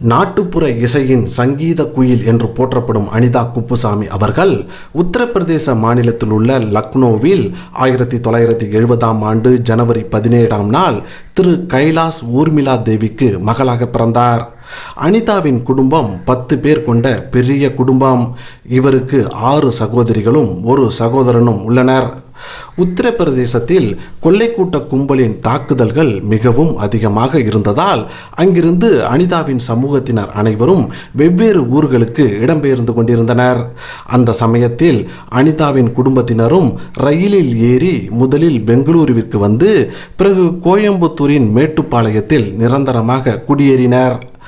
நாட்டுப்புற இசையின் சங்கீத குயில் என்று போற்றப்படும் அனிதா குப்புசாமி அவர்கள் உத்தரப்பிரதேச மாநிலத்தில் உள்ள லக்னோவில் ஆயிரத்தி தொள்ளாயிரத்தி எழுபதாம் ஆண்டு ஜனவரி பதினேழாம் நாள் திரு கைலாஸ் ஊர்மிளா தேவிக்கு மகளாக பிறந்தார். அனிதாவின் குடும்பம் பத்து பேர் கொண்ட பெரிய குடும்பம். இவருக்கு ஆறு சகோதரிகளும் ஒரு சகோதரனும் உள்ளனர். உத்தரப்பிரதேசத்தில் கொள்ளைக்கூட்ட கும்பலின் தாக்குதல்கள் மிகவும் அதிகமாக இருந்ததால் அங்கிருந்து அனிதாவின் சமூகத்தினர் அனைவரும் வெவ்வேறு ஊர்களுக்கு இடம்பெயர்ந்து கொண்டிருந்தனர். அந்த சமயத்தில் அனிதாவின் குடும்பத்தினரும் ரயிலில் ஏறி முதலில் பெங்களூருவிற்கு வந்து பிறகு கோயம்புத்தூரின் மேட்டுப்பாளையத்தில் நிரந்தரமாக குடியேறினர்.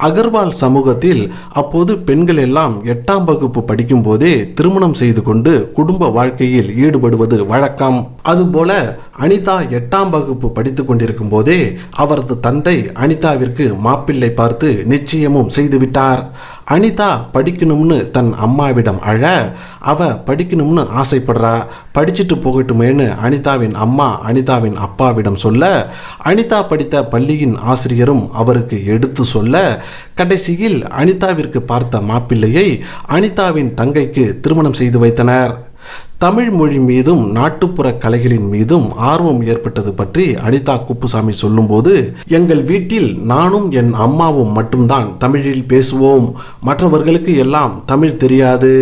அகர்வால் சமூகத்தில் அப்போது பெண்கள் எல்லாம் எட்டாம் வகுப்பு படிக்கும் போதே திருமணம் செய்து கொண்டு குடும்ப வாழ்க்கையில் ஈடுபடுவது வழக்கம். அதுபோல அனிதா எட்டாம் வகுப்பு படித்து கொண்டிருக்கும் போதே அவரது தந்தை அனிதாவிற்கு மாப்பிள்ளை பார்த்து நிச்சயமும் செய்துவிட்டார். அனிதா படிக்கணும்னு தன் அம்மாவிடம் அழ அவ படிக்கணும்னு ஆசைப்படுறா. படிச்சுட்டு போகட்டுமேன்னு அனிதாவின் அம்மா அனிதாவின் அப்பாவிடம் சொல்ல அனிதா படித்த பள்ளியின் ஆசிரியரும் அவருக்கு எடுத்து சொல்ல கடைசியில் அனிதாவிற்கு பார்த்த மாப்பிள்ளையை அனிதாவின் தங்கைக்கு திருமணம் செய்து வைத்தனர். தமிழ் மொழி மீதும் நாட்டுப்புற கலைகளின் மீதும் ஆர்வம் ஏற்பட்டது பற்றி அனிதா குப்புசாமி சொல்லும்போது எங்கள் வீட்டில் நானும் என் அம்மாவும் மட்டும்தான் தமிழில் பேசுவோம். மற்றவர்களுக்கு எல்லாம் தமிழ் தெரியாது.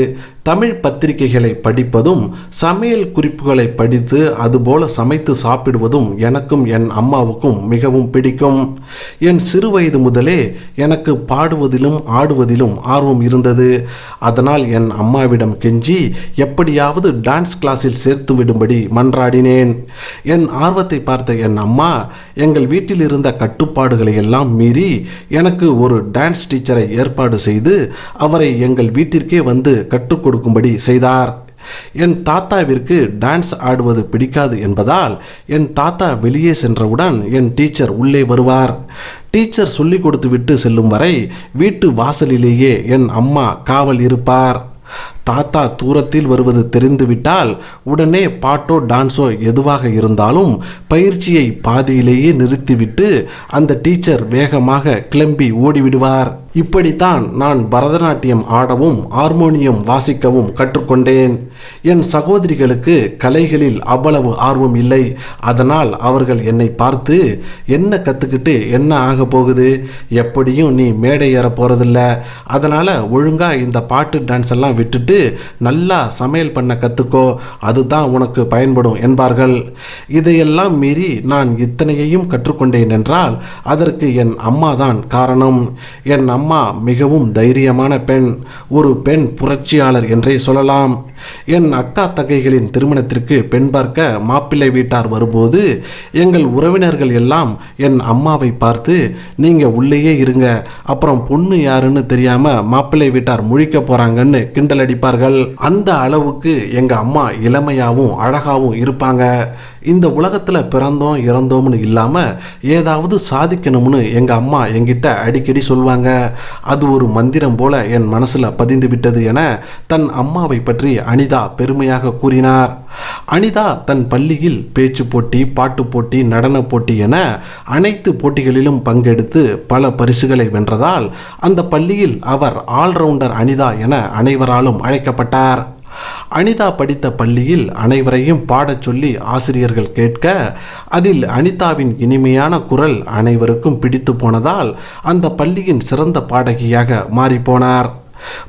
தமிழ் பத்திரிகைகளை படிப்பதும் சமையல் குறிப்புகளை படித்து அதுபோல சமைத்து சாப்பிடுவதும் எனக்கும் என் அம்மாவுக்கும் மிகவும் பிடிக்கும். என் சிறு வயது முதலே எனக்கு பாடுவதிலும் ஆடுவதிலும் ஆர்வம் இருந்தது. அதனால் என் அம்மாவிடம் கெஞ்சி எப்படியாவது டான்ஸ் கிளாஸில் சேர்த்து விடும்படி மன்றாடினேன். என் ஆர்வத்தை பார்த்த என் அம்மா எங்கள் வீட்டில் இருந்த கட்டுப்பாடுகளை எல்லாம் மீறி எனக்கு ஒரு டான்ஸ் டீச்சரை ஏற்பாடு செய்து அவரை எங்கள் வீட்டிற்கே வந்து கற்றுக் கொடுக்கும்படி செய்தார். என் தாத்தாவிற்கு டான்ஸ் ஆடுவது பிடிக்காது என்பதால் என் தாத்தா வெளியே சென்றவுடன் என் டீச்சர் உள்ளே வருவார். டீச்சர் சொல்லிக் கொடுத்து விட்டு செல்லும் வரை வீட்டு வாசலிலேயே என் அம்மா காவல் இருப்பார். தாத்தா தூரத்தில் வருவது தெரிந்துவிட்டால் உடனே பாட்டோ டான்ஸோ எதுவாக இருந்தாலும் பயிற்சியை பாதியிலேயே நிறுத்திவிட்டு அந்த டீச்சர் வேகமாக கிளம்பி ஓடிவிடுவார். இப்படித்தான் நான் பரதநாட்டியம் ஆடவும் ஹார்மோனியம் வாசிக்கவும் கற்றுக்கொண்டேன். என் சகோதரிகளுக்கு கலைகளில் அவ்வளவு ஆர்வம் இல்லை. அதனால் அவர்கள் என்னை பார்த்து என்ன கற்றுக்கிட்டு என்ன ஆக போகுது? எப்படியும் நீ மேடை ஏற போகிறதில்ல அதனால் ஒழுங்காக இந்த பாட்டு டான்ஸ் எல்லாம் விட்டுட்டு நல்லா சமையல் பண்ண கற்றுக்கோ அதுதான் உனக்கு பயன்படும் என்பார்கள். இதையெல்லாம் மீறி நான் இத்தனையையும் கற்றுக்கொண்டேன் என்றால் அதற்கு என் அம்மா தான் காரணம். என் அம்மா மிகவும் தைரியமான பெண் ஒரு பெண் புரட்சியாளர் என்றே சொல்லலாம். என் அக்கா தங்கைகளின் திருமணத்திற்கு பெண் பார்க்க மாப்பிள்ளை வீட்டார் வரும்போது எங்கள் உறவினர்கள் எல்லாம் என் அம்மாவை பார்த்து நீங்கள் உள்ளேயே இருங்க. அப்புறம் பொண்ணு யாருன்னு தெரியாமல் மாப்பிள்ளை வீட்டார் முழிக்க போகிறாங்கன்னு கிண்டல் அடிப்பார்கள். அந்த அளவுக்கு எங்கள் அம்மா இளமையாகவும் அழகாகவும் இருப்பாங்க. இந்த உலகத்தில் பிறந்தோம் இறந்தோம்னு இல்லாமல் ஏதாவது சாதிக்கணும்னு எங்கள் அம்மா என்கிட்ட அடிக்கடி சொல்லுவாங்க அது ஒரு மந்திரம் போல என் மனசில் பதிந்து விட்டது என தன் அம்மாவை பற்றி அனிதா பெருமையாக கூறினார். அனிதா தன் பள்ளியில் பேச்சு போட்டி பாட்டு போட்டி நடன போட்டி என அனைத்து போட்டிகளிலும் பங்கெடுத்து பல பரிசுகளை வென்றதால் அந்த பள்ளியில் அவர் ஆல்ரவுண்டர் அனிதா என அனைவராலும் அழைக்கப்பட்டார். அனிதா படித்த பள்ளியில் அனைவரையும் பாடச் சொல்லி ஆசிரியர்கள் கேட்க அதில் அனிதாவின் இனிமையான குரல் அனைவருக்கும் பிடித்து போனதால் அந்த பள்ளியின் சிறந்த பாடகியாக மாறிப்போனார்.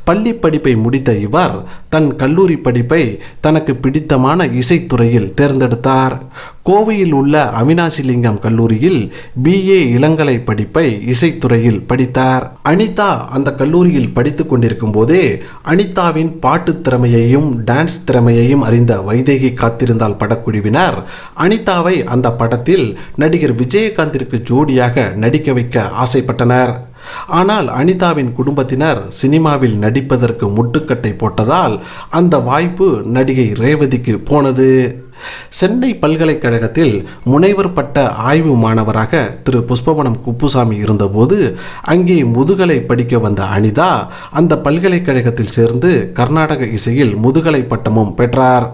பள்ளி படிப்பை முடித்த இவர் தன் கல்லூரி படிப்பை தனக்கு பிடித்தமான இசைத்துறையில் தேர்ந்தெடுத்தார். கோவையில் உள்ள அவினாசிலிங்கம் கல்லூரியில் பிஏ இளங்கலை படிப்பை இசைத்துறையில் படித்தார். அனிதா அந்த கல்லூரியில் படித்து கொண்டிருக்கும் போதே அனிதாவின் பாட்டு திறமையையும் டான்ஸ் திறமையையும் அறிந்த வைதேகி காத்திருந்தால் படக்குழுவினர் அனிதாவை அந்த படத்தில் நடிகர் விஜயகாந்திற்கு ஜோடியாக நடிக்க வைக்க ஆசைப்பட்டனர். ஆனால் அனிதாவின் குடும்பத்தினர் சினிமாவில் நடிப்பதற்கு முட்டுக்கட்டை போட்டதால் அந்த வாய்ப்பு நடிகை ரேவதிக்கு போனது. சென்னை பல்கலைக்கழகத்தில் முனைவர் பட்ட ஆய்வு மாணவராக திரு. புஷ்பவனம் குப்புசாமி இருந்தபோது அங்கே முதுகலை படிக்க வந்த அனிதா அந்த பல்கலைக்கழகத்தில் சேர்ந்து கர்நாடக இசையில் முதுகலை பட்டமும் பெற்றார்.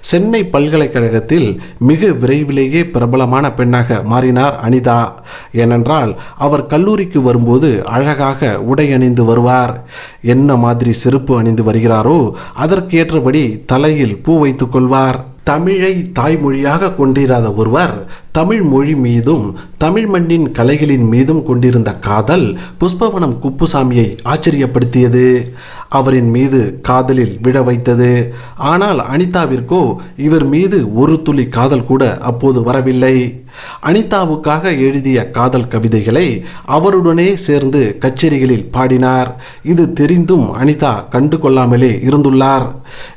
சென்னை பல்கலைக்கழகத்தில் மிக விரைவிலேயே பிரபலமான பெண்ணாக மாறினார் அனிதா. ஏனென்றால் அவர் கல்லூரிக்கு வரும்போது அழகாக உடை அணிந்து வருவார். என்ன மாதிரி செருப்பு அணிந்து வருகிறாரோ அதற்கேற்றபடி தலையில் பூ வைத்துக் கொள்வார். தமிழை தாய்மொழியாக கொண்டிராத ஒருவர் தமிழ் மொழி மீதும் தமிழ் மண்ணின் கலைகளின் மீதும் கொண்டிருந்த காதல் புஷ்பவனம் குப்புசாமியை ஆச்சரியப்படுத்தியது. அவரின் மீது காதலில் விட வைத்தது. ஆனால் அனிதாவிற்கோ இவர் மீது ஒரு துளி காதல் கூட அப்போது வரவில்லை. அனிதாவுக்காக எழுதிய காதல் கவிதைகளை அவருடனே சேர்ந்து கச்சேரிகளில் பாடினார். இது தெரிந்தும் அனிதா கண்டு கொள்ளாமலே இருந்துள்ளார்.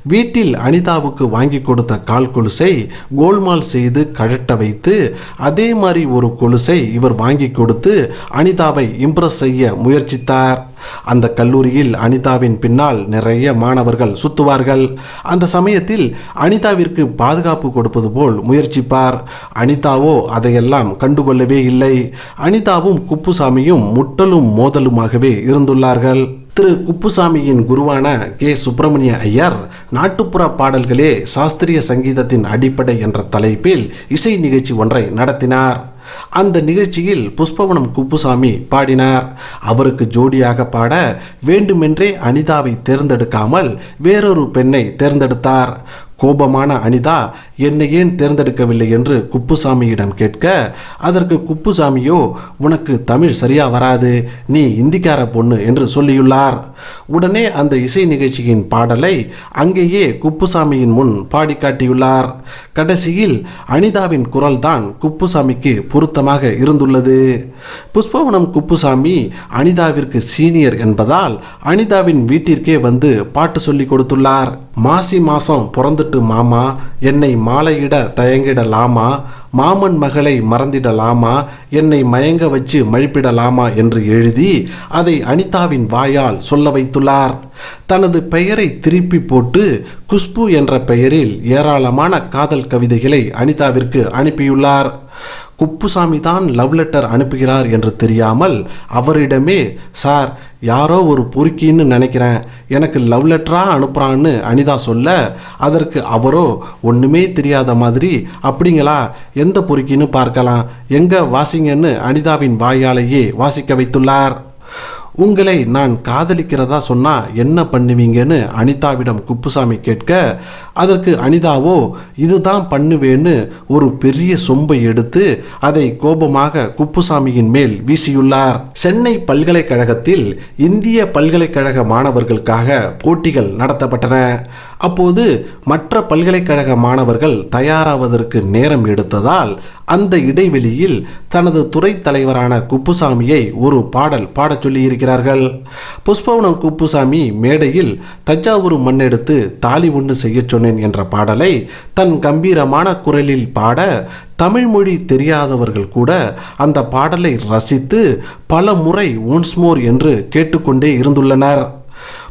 வீட்டில் அனிதாவுக்கு வாங்கி கொடுத்த கால் கொலுசை கோல்மால் செய்து கழட்ட வைத்து அதே மாதிரி ஒரு கொலுசை இவர் வாங்கி கொடுத்து அனிதாவை இம்ப்ரெஸ் செய்ய முயற்சித்தார். அந்த கல்லூரியில் அனிதாவின் பின்னால் நிறைய மாணவர்கள் சுத்துவார்கள். அந்த சமயத்தில் அனிதாவிற்கு பாதுகாப்பு கொடுப்பது போல் முயற்சிப்பார். அனிதாவோ அதையெல்லாம் கண்டுகொள்ளவே இல்லை. அனிதாவும் குப்புசாமியும் முட்டலும் மோதலுமாகவே இருந்துள்ளார்கள். திரு குப்புசாமியின் குருவான கே. சுப்பிரமணிய ஐயர் நாட்டுப்புற பாடல்களே சாஸ்திரிய சங்கீதத்தின் அடிப்படை என்ற தலைப்பில் இசை நிகழ்ச்சி ஒன்றை நடத்தினார். அந்த நிகழ்ச்சியில் புஷ்பவனம் குப்புசாமி பாடினார். அவருக்கு ஜோடியாக பாட வேண்டுமென்றே அனிதாவை தேர்ந்தெடுக்காமல் வேறொரு பெண்ணை தேர்ந்தெடுத்தார். கோபமான அனிதா என்னை ஏன் தேர்ந்தெடுக்கவில்லை? என்று குப்புசாமியிடம் கேட்க அதற்கு குப்புசாமியோ உனக்கு தமிழ் சரியா வராது நீ இந்திக்கார பொண்ணு என்று சொல்லியுள்ளார். உடனே அந்த இசை நிகழ்ச்சியின் பாடலை அங்கேயே குப்புசாமியின் முன் பாடி காட்டியுள்ளார். கடைசியில் அனிதாவின் குரல்தான் குப்புசாமிக்கு பொருத்தமாக இருந்துள்ளது. புஷ்பவனம் குப்புசாமி அனிதாவிற்கு சீனியர் என்பதால் அனிதாவின் வீட்டிற்கே வந்து பாட்டு சொல்லி கொடுத்துள்ளார். மாசி மாசம் பிறந்துட்டு மாமா என்னை மாலையிட தயங்கிடலாமா? மாமன் மகளை மறந்திடலாமா? என்னை மயங்க வச்சு மழிப்பிடலாமா? என்று எழுதி அதை அனிதாவின் வாயால் சொல்ல வைத்துள்ளார். தனது பெயரை திருப்பி போட்டு குஷ்பு என்ற பெயரில் ஏராளமான காதல் கவிதைகளை அனிதாவிற்கு அனுப்பியுள்ளார். குப்புசாமி தான் லவ் லெட்டர் அனுப்புகிறார் என்று தெரியாமல் அவரிடமே சார் யாரோ ஒரு பொறுக்கின்னு நினைக்கிறேன். எனக்கு லவ் லெட்டராக அனுப்புகிறான்னு அனிதா சொல்ல அதற்கு அவரோ ஒன்றுமே தெரியாத மாதிரி அப்படிங்களா? எந்த பொறுக்கின்னு பார்க்கலாம். எங்கே வாசிங்கன்னு அனிதாவின் வாயாலேயே வாசிக்க வைத்துள்ளார். உங்களை நான் காதலிக்கிறதா சொன்னால் என்ன பண்ணுவீங்கன்னு அனிதாவிடம் குப்புசாமி கேட்க அதற்கு அனிதாவோ இதுதான் பண்ணுவேன்னு ஒரு பெரிய சொம்பை எடுத்து அதை கோபமாக குப்புசாமியின் மேல் வீசியுள்ளார். சென்னை பல்கலைக்கழகத்தில் இந்திய பல்கலைக்கழக மாணவர்களுக்காக போட்டிகள் நடத்தப்பட்டன. அப்போது மற்ற பல்கலைக்கழக மாணவர்கள் தயாராவதற்கு நேரம் எடுத்ததால் அந்த இடைவெளியில் தனது துறை தலைவரான குப்புசாமியை ஒரு பாடல் பாடச் சொல்லியிருக்கிறார்கள். புஷ்பவனம் குப்புசாமி மேடையில் தஞ்சாவூர் மண்ணெடுத்து தாலி ஒன்று செய்யச் சொன்னேன் என்ற பாடலை தன் கம்பீரமான குரலில் பாட தமிழ் மொழி தெரியாதவர்கள் கூட அந்த பாடலை ரசித்து பல முறை ஒன்ஸ்மோர் என்று கேட்டுக்கொண்டே இருந்துள்ளனர்.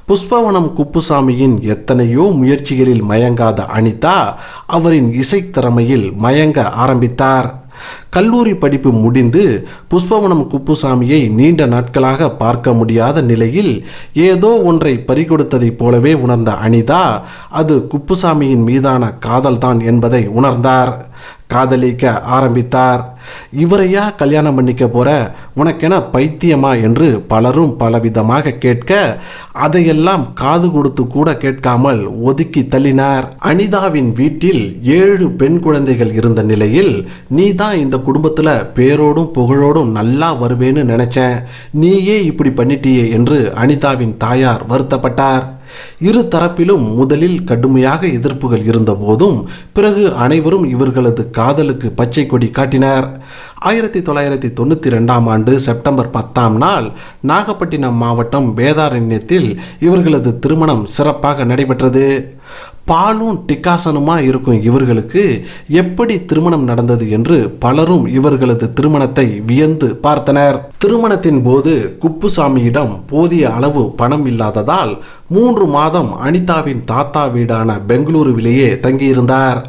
புஷ்பவனம் குப்புசாமியின் எத்தனையோ முயற்சிகளில் மயங்காத அனிதா அவரின் இசைத்திறமையில் மயங்க ஆரம்பித்தார். கல்லூரி படிப்பு முடிந்து புஷ்பவனம் குப்புசாமியை நீண்ட நாட்களாக பார்க்க முடியாத நிலையில் ஏதோ ஒன்றை பறிகொடுத்ததைப் போலவே உணர்ந்த அனிதா அது குப்புசாமியின் மீதான காதல்தான் என்பதை உணர்ந்தார். காதலிக்க ஆரம்பித்தார். இவரையா கல்யாணம் பண்ணிக்க போற? உனக்கென பைத்தியமா? என்று பலரும் பலவிதமாக கேட்க அதையெல்லாம் காது கொடுத்து கூட கேட்காமல் ஒதுக்கி தள்ளினார். அனிதாவின் வீட்டில் ஏழு பெண் குழந்தைகள் இருந்த நிலையில் நீ தான் இந்த குடும்பத்துல பேரோடும் புகழோடும் நல்லா வருவேன்னு நினைச்சேன். நீயே இப்படி பண்ணிட்டியே என்று அனிதாவின் தாயார் வருத்தப்பட்டார். இரு தரப்பிலும் முதலில் கடுமையாக எதிர்ப்புகள் இருந்தபோதும் பிறகு அனைவரும் இவர்களது காதலுக்கு பச்சை கொடி காட்டினர். ஆயிரத்தி தொள்ளாயிரத்தி தொண்ணூற்றி ரெண்டாம் ஆண்டு செப்டம்பர் பத்தாம் நாள் நாகப்பட்டினம் மாவட்டம் வேதாரண்யத்தில் இவர்களது திருமணம் சிறப்பாக நடைபெற்றது. பாலும் டிக்காசனுமா இருக்கும் இவர்களுக்கு எப்படி திருமணம் நடந்தது என்று பலரும் இவர்களது திருமணத்தை வியந்து பார்த்தனர். திருமணத்தின் போது குப்புசாமியிடம் போதிய அளவு பணம் இல்லாததால் மூன்று மாதம் அனிதாவின் தாத்தா வீடான பெங்களூருவிலேயே தங்கியிருந்தார்.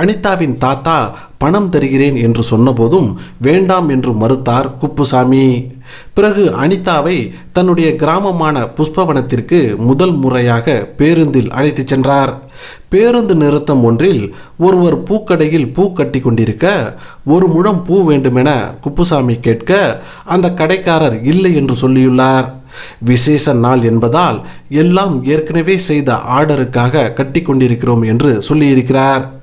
அனிதாவின் தாத்தா பணம் தருகிறேன் என்று சொன்னபோதும் வேண்டாம் என்று மறுத்தார் குப்புசாமி. பிறகு அனிதாவை தன்னுடைய கிராமமான புஷ்பவனத்திற்கு முதல் முறையாக பேருந்தில் அழைத்துச் சென்றார். பேருந்து நிறுத்தம் ஒன்றில் ஒருவர் பூக்கடையில் பூ கட்டி கொண்டிருக்க ஒரு முழம் பூ வேண்டுமென குப்புசாமி கேட்க அந்த கடைக்காரர் இல்லை என்று சொல்லியுள்ளார். விசேஷ நாள் என்பதால் எல்லாம் ஏற்கனவே செய்த ஆர்டருக்காக கட்டி கொண்டிருக்கிறோம் என்று சொல்லியிருக்கிறார்.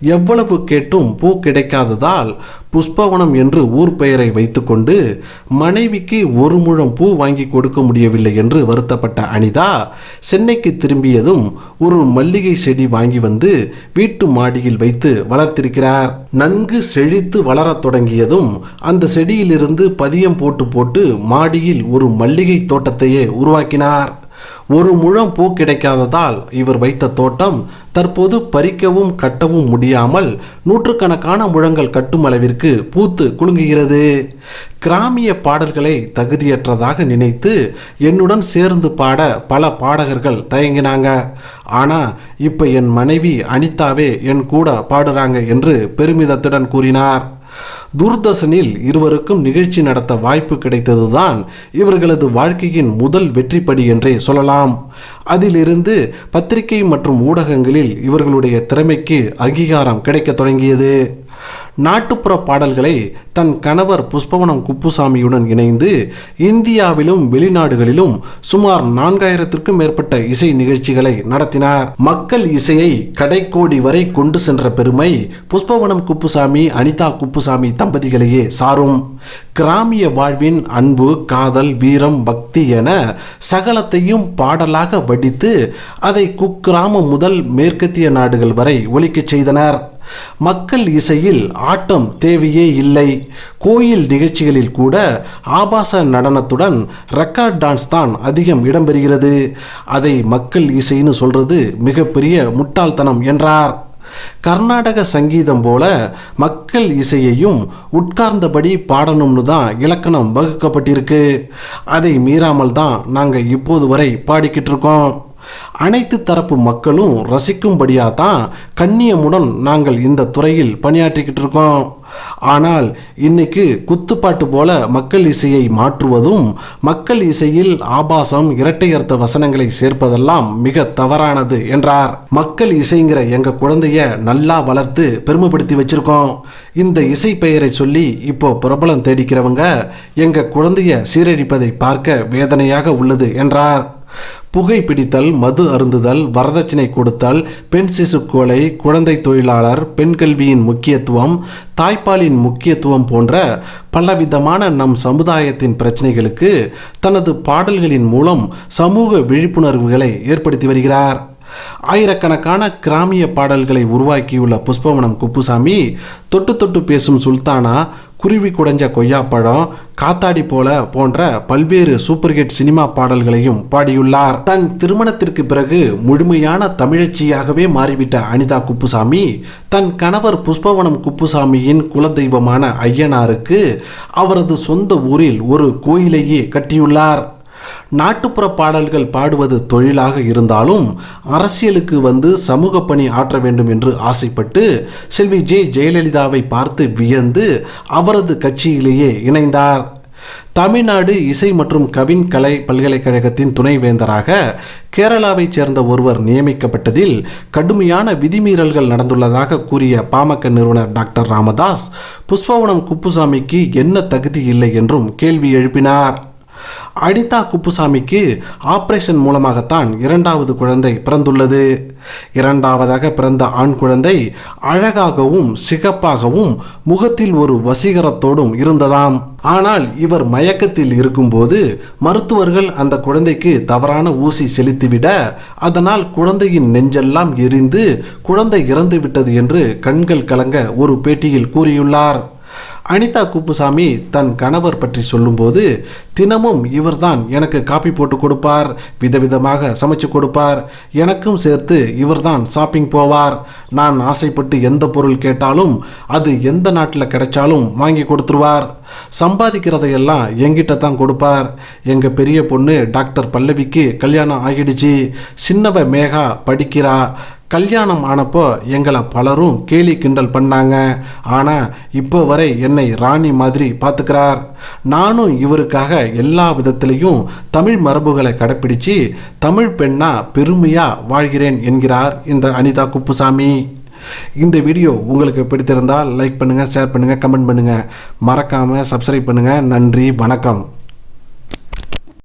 எவ்வளவு கேட்டும் பூ கிடைக்காததால் புஷ்பவனம் என்று ஊர் பெயரை வைத்துக்கொண்டு மனைவிக்கு ஒரு முழம் பூ வாங்கி கொடுக்க முடியவில்லை என்று வருத்தப்பட்ட அனிதா சென்னைக்கு திரும்பியதும் ஒரு மல்லிகை செடி வாங்கி வந்து வீட்டு மாடியில் வைத்து வளர்த்திருக்கிறார். நன்கு செழித்து வளரத் தொடங்கியதும் அந்த செடியிலிருந்து பதியம் போட்டு போட்டு மாடியில் ஒரு மல்லிகை தோட்டத்தையே உருவாக்கினார். ஒரு முழம் பூ கிடைக்காததால் இவர் வைத்த தோட்டம் தற்போது பறிக்கவும் கட்டவும் முடியாமல் நூற்றுக்கணக்கான முழங்கள் கட்டும் அளவிற்கு பூத்து குலுங்குகிறது. கிராமிய பாடல்களை தகுதியற்றதாக நினைத்து என்னுடன் சேர்ந்து பாட பல பாடகர்கள் தயங்கினாங்க. ஆனால் இப்போ என் மனைவி அனிதாவே என் கூட பாடுறாங்க என்று பெருமிதத்துடன் கூறினார். தூர்தர்ஷனில் இருவருக்கும் நிகழ்ச்சி நடத்த வாய்ப்பு கிடைத்ததுதான் இவர்களது வாழ்க்கையின் முதல் வெற்றிப்படி என்றே சொல்லலாம். அதிலிருந்து பத்திரிகை மற்றும் ஊடகங்களில் இவர்களுடைய திறமைக்கு அங்கீகாரம் கிடைக்க தொடங்கியது. நாட்டுப்புற பாடல்களை தன் கணவர் புஷ்பவனம் குப்புசாமியுடன் இணைந்து இந்தியாவிலும் வெளிநாடுகளிலும் சுமார் நான்காயிரத்திற்கும் மேற்பட்ட இசை நிகழ்ச்சிகளை நடத்தினார். மக்கள் இசையை கடைக்கோடி வரை கொண்டு சென்ற பெருமை புஷ்பவனம் குப்புசாமி அனிதா குப்புசாமி தம்பதிகளையே சாரும். கிராமிய வாழ்வின் அன்பு காதல் வீரம் பக்தி என சகலத்தையும் பாடலாக வடித்து அதை குக்கிராமம் முதல் மேற்கத்திய நாடுகள் வரை ஒலிக்கச் செய்தனர். மக்கள் இசையில் ஆட்டம் தேவையே இல்லை. கோயில் நிகழ்ச்சிகளில் கூட ஆபாச நடனத்துடன் ரெக்கார்ட் டான்ஸ் தான் அதிகம் இடம்பெறுகிறது அதை மக்கள் இசைன்னு சொல்றது மிகப்பெரிய முட்டாள்தனம் என்றார். கர்நாடக சங்கீதம் போல மக்கள் இசையையும் உட்கார்ந்தபடி பாடணும்னு தான் இலக்கணம் வகுக்கப்பட்டிருக்கு. அதை மீறாமல் தான் நாங்கள் இப்போது வரை பாடிக்கிட்டு இருக்கோம் அனைத்து தரப்பு மக்களும் ரசிக்கும்படியாக தான் கண்ணியமுடன் நாங்கள் இந்த துறையில் பணியாற்றிக்கிட்டு இருக்கோம். ஆனால் இன்னைக்கு குத்துப்பாட்டு போல மக்கள் இசையை மாற்றுவதும் மக்கள் இசையில் ஆபாசம் இரட்டையர்த்த வசனங்களை சேர்ப்பதெல்லாம் மிக தவறானது என்றார். மக்கள் இசைங்கிற எங்க குழந்தைய நல்லா வளர்த்து பெருமைப்படுத்தி வச்சிருக்கோம். இந்த இசை பெயரை சொல்லி இப்போ பிரபலம் தேடிக்கிறவங்க எங்க குழந்தைய சீரழிப்பதை பார்க்க வேதனையாக உள்ளது என்றார். புகைப்பிடித்தல் மது அருந்துதல் வரதட்சணை கொடுத்தல் பெண் சிசு கொலை குழந்தை தொழிலாளர் பெண் கல்வியின் முக்கியத்துவம் தாய்ப்பாலின் முக்கியத்துவம் போன்ற பலவிதமான நம் சமுதாயத்தின் பிரச்சனைகளுக்கு தனது பாடல்களின் மூலம் சமூக விழிப்புணர்வுகளை ஏற்படுத்தி வருகிறார். ஆயிரக்கணக்கான கிராமிய பாடல்களை உருவாக்கியுள்ள புஷ்பவனம் குப்புசாமி தொட்டு தொட்டு பேசும் சுல்தானா குருவி குடைஞ்ச கொய்யாப்பழம் காத்தாடி போல போன்ற பல்வேறு சூப்பர் ஹிட் சினிமா பாடல்களையும் பாடியுள்ளார். தன் திருமணத்திற்கு பிறகு முழுமையான தமிழச்சியாகவே மாறிவிட்ட அனிதா குப்புசாமி தன் கணவர் புஷ்பவனம் குப்புசாமியின் குலதெய்வமான ஐயனாருக்கு அவரது சொந்த ஊரில் ஒரு கோயிலையே கட்டியுள்ளார். நாட்டுப்புற பாடல்கள் பாடுவது தொழிலாக இருந்தாலும் அரசியலுக்கு வந்து சமூக பணி ஆற்ற வேண்டும் என்று ஆசைப்பட்டு செல்வி ஜே ஜெயலலிதாவை பார்த்து வியந்து அவரது கட்சியிலேயே இணைந்தார். தமிழ்நாடு இசை மற்றும் கவின் கலை பல்கலைக்கழகத்தின் துணைவேந்தராக கேரளாவைச் சேர்ந்த ஒருவர் நியமிக்கப்பட்டதில் கடுமையான விதிமீறல்கள் நடந்துள்ளதாக கூறிய பாமக நிறுவனர் டாக்டர் ராமதாஸ் புஷ்பவனம் குப்புசாமிக்கு என்ன தகுதி இல்லை என்றும் கேள்வி எழுப்பினார். அனிதா குப்புசாமிக்கு ஆபரேஷன் மூலமாகத்தான் இரண்டாவது குழந்தை பிறந்துள்ளது. இரண்டாவதாக பிறந்த ஆண் குழந்தை அழகாகவும் சிகப்பாகவும் முகத்தில் ஒரு வசீகரத்தோடும் இருந்ததாம். ஆனால் இவர் மயக்கத்தில் இருக்கும்போது மருத்துவர்கள் அந்த குழந்தைக்கு தவறான ஊசி செலுத்திவிட அதனால் குழந்தையின் நெஞ்செல்லாம் எரிந்து குழந்தை இறந்து விட்டது என்று கண்கள் கலங்க ஒரு பேட்டியில் கூறியுள்ளார். அனிதா குப்புசாமி தன் கணவர் பற்றி சொல்லும்போது தினமும் இவர்தான் எனக்கு காப்பி போட்டு கொடுப்பார் விதவிதமாக சமைச்சு கொடுப்பார். எனக்கும் சேர்த்து இவர்தான் ஷாப்பிங் போவார். நான் ஆசைப்பட்டு எந்த பொருள் கேட்டாலும் அது எந்த நாட்டில் கிடைச்சாலும் வாங்கி கொடுத்துருவார். சம்பாதிக்கிறதையெல்லாம் என்கிட்ட தான் கொடுப்பார். எங்கள் பெரிய பொண்ணு டாக்டர் பல்லவிக்கு கல்யாணம் ஆகிடுச்சு. சின்னவ மேகா படிக்கிறா. கல்யாணம் ஆனப்போ எங்களை பலரும் கேலி கிண்டல் பண்ணாங்க. ஆனால் இப்போ வரை என்னை ராணி மாதிரி பார்த்துக்கிறார். நானும் இவருக்காக எல்லா விதத்திலையும் தமிழ் மரபுகளை கடைப்பிடிச்சு தமிழ் பெண்ணா பெருமையாக வாழ்கிறேன் என்கிறார் இந்த அனிதா குப்புசாமி. இந்த வீடியோ உங்களுக்கு பிடித்திருந்தால் லைக் பண்ணுங்கள் ஷேர் பண்ணுங்கள் கமெண்ட் பண்ணுங்கள் மறக்காமல் சப்ஸ்கிரைப் பண்ணுங்கள் நன்றி வணக்கம்.